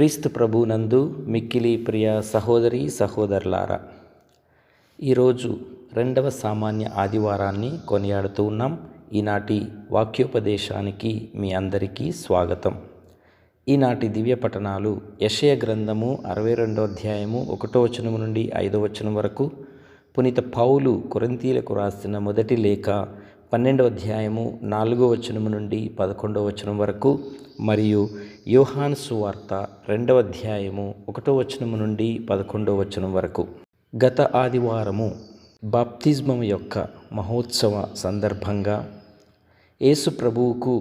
క్రీస్తు ప్రభునందు మిక్కిలి ప్రియ సహోదరి సహోదరులారా ఈరోజు రెండవ సామాన్య ఆదివారాన్ని కొనియాడుతూ ఉన్నాం. ఈనాటి వాక్యోపదేశానికి మీ అందరికీ స్వాగతం. ఈనాటి దివ్య పఠనాలు యషయ గ్రంథము అరవై రెండో అధ్యాయము ఒకటో వచనము నుండి ఐదో వచనం వరకు పునీత పౌలు కొరంతీలకు రాసిన మొదటి లేఖ పన్నెండవ అధ్యాయము నాలుగో వచనము నుండి పదకొండవ వచనం వరకు మరియు యోహాన్ సువార్త రెండవ అధ్యాయము ఒకటో వచనము నుండి పదకొండవ వచనం వరకు. గత ఆదివారము బాప్తిజమం యొక్క మహోత్సవ సందర్భంగా యేసు ప్రభువుకు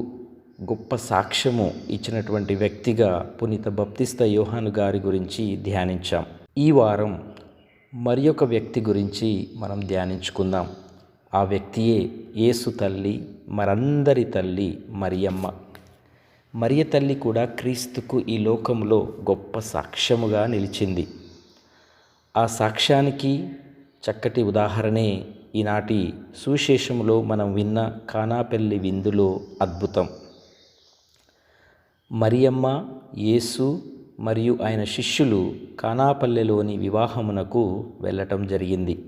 గొప్ప సాక్ష్యము ఇచ్చినటువంటి వ్యక్తిగా పునీత బప్తిస్త యోహాను గారి గురించి ధ్యానించాం. ఈ వారం మరి ఒక వ్యక్తి గురించి మనం ధ్యానించుకుందాం. ఆ వ్యక్తియే యేసు తల్లి మరందరి తల్లి మరియమ్మ. మరియ తల్లి కూడా క్రీస్తుకు ఈ లోకంలో గొప్ప సాక్ష్యముగా నిలిచింది. ఆ సాక్ష్యానికి చక్కటి ఉదాహరణే ఈనాటి సుశేషములో మనం విన్న కానాపల్లి విందులో అద్భుతం. మరియమ్మ యేసు మరియు ఆయన శిష్యులు కానాపల్లెలోని వివాహమునకు వెళ్ళటం జరిగింది.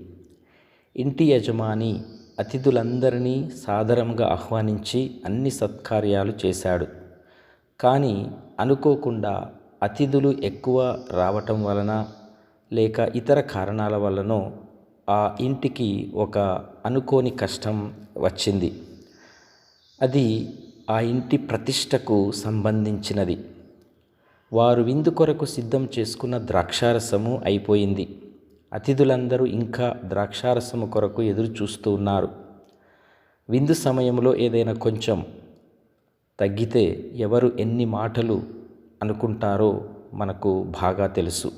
ఇంటి యజమాని అతిథులందరినీ సాదరంగా ఆహ్వానించి అన్ని సత్కార్యాలు చేశాడు. కానీ అనుకోకుండా అతిథులు ఎక్కువ రావటం వలన లేక ఇతర కారణాల వలనో ఆ ఇంటికి ఒక అనుకోని కష్టం వచ్చింది. అది ఆ ఇంటి ప్రతిష్టకు సంబంధించినది. వారు విందు కొరకు సిద్ధం చేసుకున్న ద్రాక్షారసము అయిపోయింది. అతిథులందరూ ఇంకా ద్రాక్షారసము కొరకు ఎదురు చూస్తూ ఉన్నారు. విందు సమయంలో ఏదైనా కొంచెం తగ్గితే ఎవరు ఎన్ని మాటలు అనుకుంటారో మనకు బాగా తెలుసు.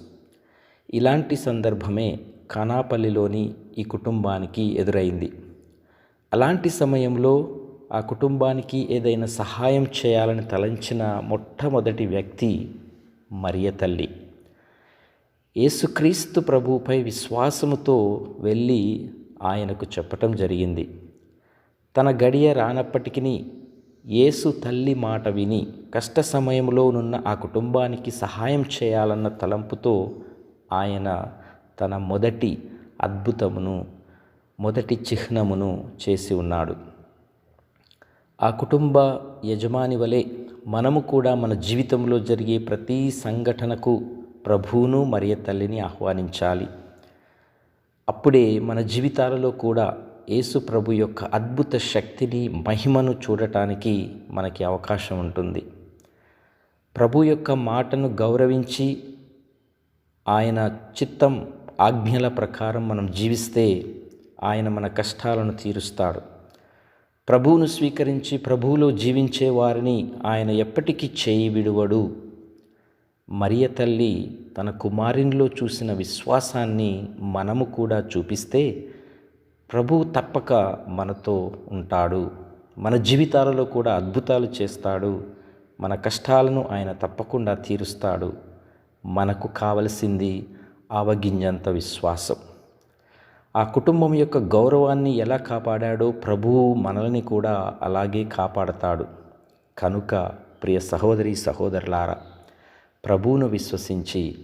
ఇలాంటి సందర్భమే కానాపల్లిలోని ఈ కుటుంబానికి ఎదురైంది. అలాంటి సమయంలో ఆ కుటుంబానికి ఏదైనా సహాయం చేయాలని తలంచిన మొట్టమొదటి వ్యక్తి మరియ తల్లి. యేసుక్రీస్తు ప్రభుపై విశ్వాసముతో వెళ్ళి ఆయనకు చెప్పటం జరిగింది. తన గడియ రానప్పటికీ యేసు తల్లి మాట విని కష్ట సమయంలోనున్న ఆ కుటుంబానికి సహాయం చేయాలన్న తలంపుతో ఆయన తన మొదటి అద్భుతమును మొదటి చిహ్నమును చేసి ఉన్నాడు. ఆ కుటుంబ యజమాని వలె మనము కూడా మన జీవితంలో జరిగే ప్రతి సంఘటనకు ప్రభువును మరియ తల్లిని ఆహ్వానించాలి. అప్పుడే మన జీవితాలలో కూడా యేసు ప్రభు యొక్క అద్భుత శక్తిని మహిమను చూడటానికి మనకి అవకాశం ఉంటుంది. ప్రభు యొక్క మాటను గౌరవించి ఆయన చిత్తం ఆజ్ఞల ప్రకారం మనం జీవిస్తే ఆయన మన కష్టాలను తీరుస్తాడు. ప్రభువును స్వీకరించి ప్రభువులో జీవించే వారిని ఆయన ఎప్పటికీ చేయి విడువడు మరియ తల్లి తన కుమారునిలో చూసిన విశ్వాసాన్ని మనము కూడా చూపిస్తే ప్రభువు తప్పక మనతో ఉంటాడు. మన జీవితాలలో కూడా అద్భుతాలు చేస్తాడు. మన కష్టాలను ఆయన తప్పకుండా తీరుస్తాడు. మనకు కావలసింది ఆవగింజంత విశ్వాసం. ఆ కుటుంబం యొక్క గౌరవాన్ని ఎలా కాపాడాడో ప్రభువు మనల్ని కూడా అలాగే కాపాడతాడు. కనుక ప్రియ సహోదరి సహోదరులారా ప్రభువును విశ్వసించి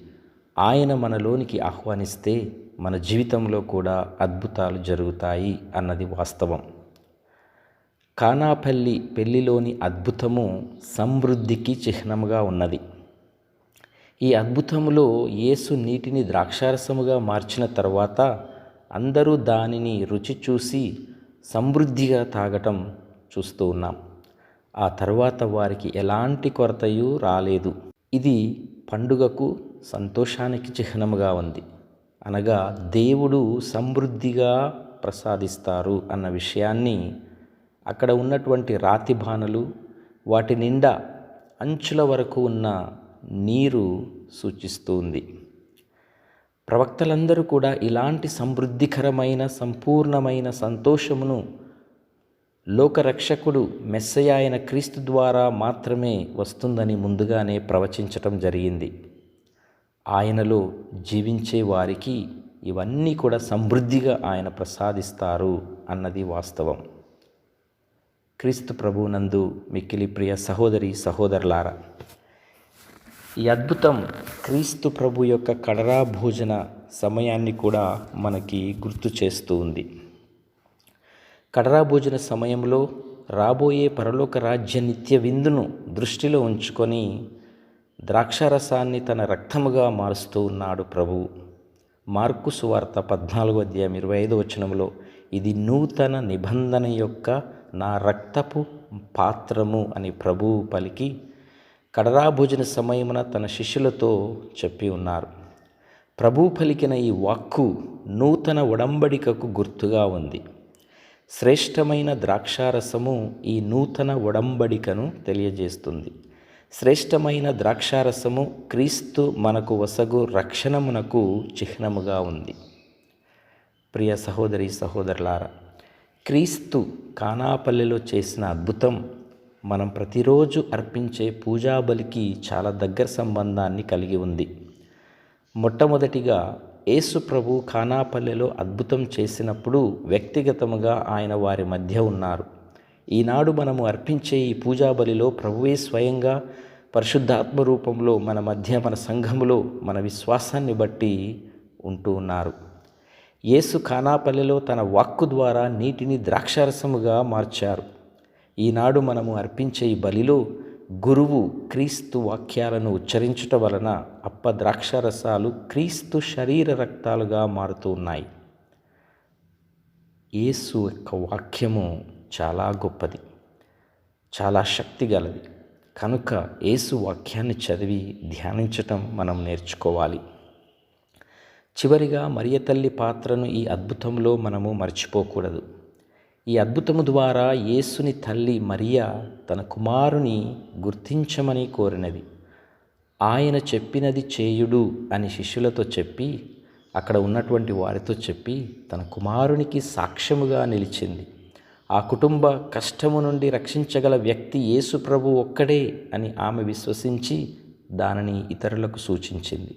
ఆయన మనలోనికి ఆహ్వానిస్తే మన జీవితంలో కూడా అద్భుతాలు జరుగుతాయి అన్నది వాస్తవం. కానాపల్లి పెళ్ళిలోని అద్భుతము సమృద్ధికి చిహ్నముగా ఉన్నది. ఈ అద్భుతములో యేసు నీటిని ద్రాక్షారసముగా మార్చిన తర్వాత అందరూ దానిని రుచి చూసి సమృద్ధిగా తాగటం చూస్తూ ఉన్నాం. ఆ తర్వాత వారికి ఎలాంటి కొరతయు రాలేదు. ఇది పండుగకు సంతోషానికి చిహ్నముగా ఉంది. అనగా దేవుడు సమృద్ధిగా ప్రసాదిస్తారు అన్న విషయాన్ని అక్కడ ఉన్నటువంటి రాతి బాణలు వాటి నిండా అంచుల వరకు ఉన్న నీరు సూచిస్తుంది. ప్రవక్తలందరూ కూడా ఇలాంటి సమృద్ధికరమైన సంపూర్ణమైన సంతోషమును లోకరక్షకుడు మెస్సయ అయిన క్రీస్తు ద్వారా మాత్రమే వస్తుందని ముందుగానే ప్రవచించటం జరిగింది. ఆయనలో జీవించే వారికి ఇవన్నీ కూడా సమృద్ధిగా ఆయన ప్రసాదిస్తారు అన్నది వాస్తవం. క్రీస్తు ప్రభునందు మిక్కిలి ప్రియ సహోదరి సహోదరులారా ఈ అద్భుతం క్రీస్తు ప్రభు యొక్క కడరా భోజన సమయాన్ని కూడా మనకి గుర్తు చేస్తూ ఉంది. కడరా భోజన సమయంలో రాబోయే పరలోక రాజ్య నిత్య విందును దృష్టిలో ఉంచుకొని ద్రాక్షారసాన్ని తన రక్తముగా మారుస్తూ ఉన్నాడు ప్రభువు మార్కు సువార్త పద్నాలుగో అధ్యాయం ఇరవై ఐదో వచనంలో ఇది నూతన నిబంధన యొక్క నా రక్తపు పాత్రము అని ప్రభువు పలికి కడరా భోజన సమయమున తన శిష్యులతో చెప్పి ఉన్నారు. ప్రభువు పలికిన ఈ వాక్కు నూతన ఉడంబడికకు గుర్తుగా ఉంది. శ్రేష్టమైన ద్రాక్షారసము ఈ నూతన ఒడంబడికను తెలియజేస్తుంది. శ్రేష్టమైన ద్రాక్షారసము క్రీస్తు మనకు వసగు రక్షణమునకు చిహ్నముగా ఉంది. ప్రియ సహోదరి సహోదరులారా క్రీస్తు కానాపల్లెలో చేసిన అద్భుతం మనం ప్రతిరోజు అర్పించే పూజాబలికి చాలా దగ్గర సంబంధాన్ని కలిగి ఉంది. మొట్టమొదటిగా యేసు ప్రభు ఖానాపల్లెలో అద్భుతం చేసినప్పుడు వ్యక్తిగతముగా ఆయన వారి మధ్య ఉన్నారు. ఈనాడు మనము అర్పించే ఈ పూజాబలిలో ప్రభువే స్వయంగా పరిశుద్ధాత్మ రూపంలో మన మధ్య మన సంఘములో మన విశ్వాసాన్ని బట్టి ఉంటూ ఉన్నారు. యేసు ఖానాపల్లెలో తన వాక్కు ద్వారా నీటిని ద్రాక్షారసముగా మార్చారు. ఈనాడు మనము అర్పించే ఈ బలిలో గురువు క్రీస్తు వాక్యాలను ఉచ్చరించుట వలన అప్ప ద్రాక్షారసాలు క్రీస్తు శరీర రక్తాలుగా మారుతూ ఉన్నాయి. యేసు యొక్క వాక్యము చాలా గొప్పది చాలా శక్తి గలది. కనుక యేసు వాక్యాన్ని చదివి ధ్యానించటం మనం నేర్చుకోవాలి. చివరిగా మరియ తల్లి పాత్రను ఈ అద్భుతంలో మనము మర్చిపోకూడదు. ఈ అద్భుతము ద్వారా యేసుని తల్లి మరియా తన కుమారుని గుర్తించమని కోరినది. ఆయన చెప్పినది చేయుడు అని శిష్యులతో చెప్పి అక్కడ ఉన్నటువంటి వారితో చెప్పి తన కుమారునికి సాక్ష్యముగా నిలిచింది. ఆ కుటుంబ కష్టము నుండి రక్షించగల వ్యక్తి యేసు ప్రభు ఒక్కడే అని ఆమె విశ్వసించి దానిని ఇతరులకు సూచించింది.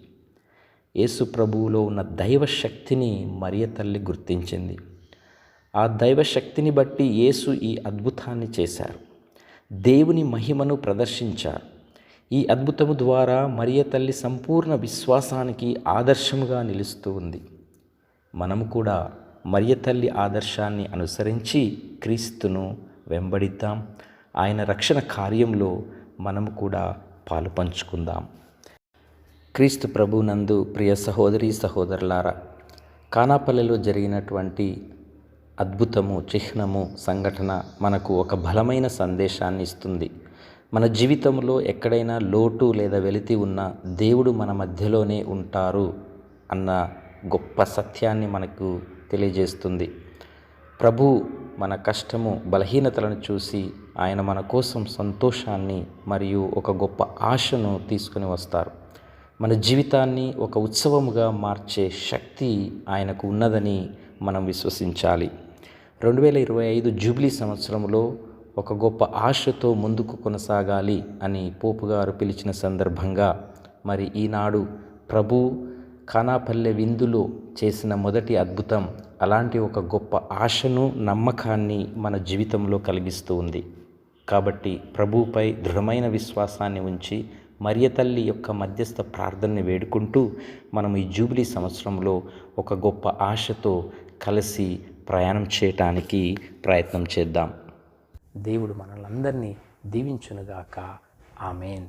యేసు ప్రభువులో ఉన్న దైవ శక్తిని మరియ తల్లి గుర్తించింది. ఆ దైవ శక్తిని బట్టి యేసు ఈ అద్భుతాన్ని చేశారు. దేవుని మహిమను ప్రదర్శించారు. ఈ అద్భుతము ద్వారా మరియ తల్లి సంపూర్ణ విశ్వాసానికి ఆదర్శముగా నిలుస్తూ ఉంది. మనము కూడా మరియ తల్లి ఆదర్శాన్ని అనుసరించి క్రీస్తును వెంబడిద్దాం. ఆయన రక్షణ కార్యంలో మనము కూడా పాలు పంచుకుందాం. క్రీస్తు ప్రభునందు ప్రియ సహోదరి సహోదరులారా కానాపల్లెలో జరిగినటువంటి అద్భుతము చిహ్నము సంఘటన మనకు ఒక బలమైన సందేశాన్ని ఇస్తుంది. మన జీవితంలో ఎక్కడైనా లోటు లేదా వెలితి ఉన్న దేవుడు మన మధ్యలోనే ఉంటారు అన్న గొప్ప సత్యాన్ని మనకు తెలియజేస్తుంది. ప్రభు మన కష్టము బలహీనతలను చూసి ఆయన మన కోసం సంతోషాన్ని మరియు ఒక గొప్ప ఆశను తీసుకుని వస్తారు. మన జీవితాన్ని ఒక ఉత్సవముగా మార్చే శక్తి ఆయనకు ఉన్నదని మనం విశ్వసించాలి. రెండు వేల ఇరవై ఐదు జూబ్లీ సంవత్సరంలో ఒక గొప్ప ఆశతో ముందుకు కొనసాగాలి అని పోపు గారు పిలిచిన సందర్భంగా మరి ఈనాడు ప్రభు ఖానాపల్లె విందులో చేసిన మొదటి అద్భుతం అలాంటి ఒక గొప్ప ఆశను నమ్మకాన్ని మన జీవితంలో కలిగిస్తూ ఉంది. కాబట్టి ప్రభుపై దృఢమైన విశ్వాసాన్ని ఉంచి మరియ తల్లి యొక్క మధ్యస్థ ప్రార్థనని వేడుకుంటూ మనం ఈ జూబిలీ సంవత్సరంలో ఒక గొప్ప ఆశతో కలిసి ప్రయాణం చేయటానికి ప్రయత్నం చేద్దాం. దేవుడు మనల్ని దీవించునుగాక. ఆమెన్.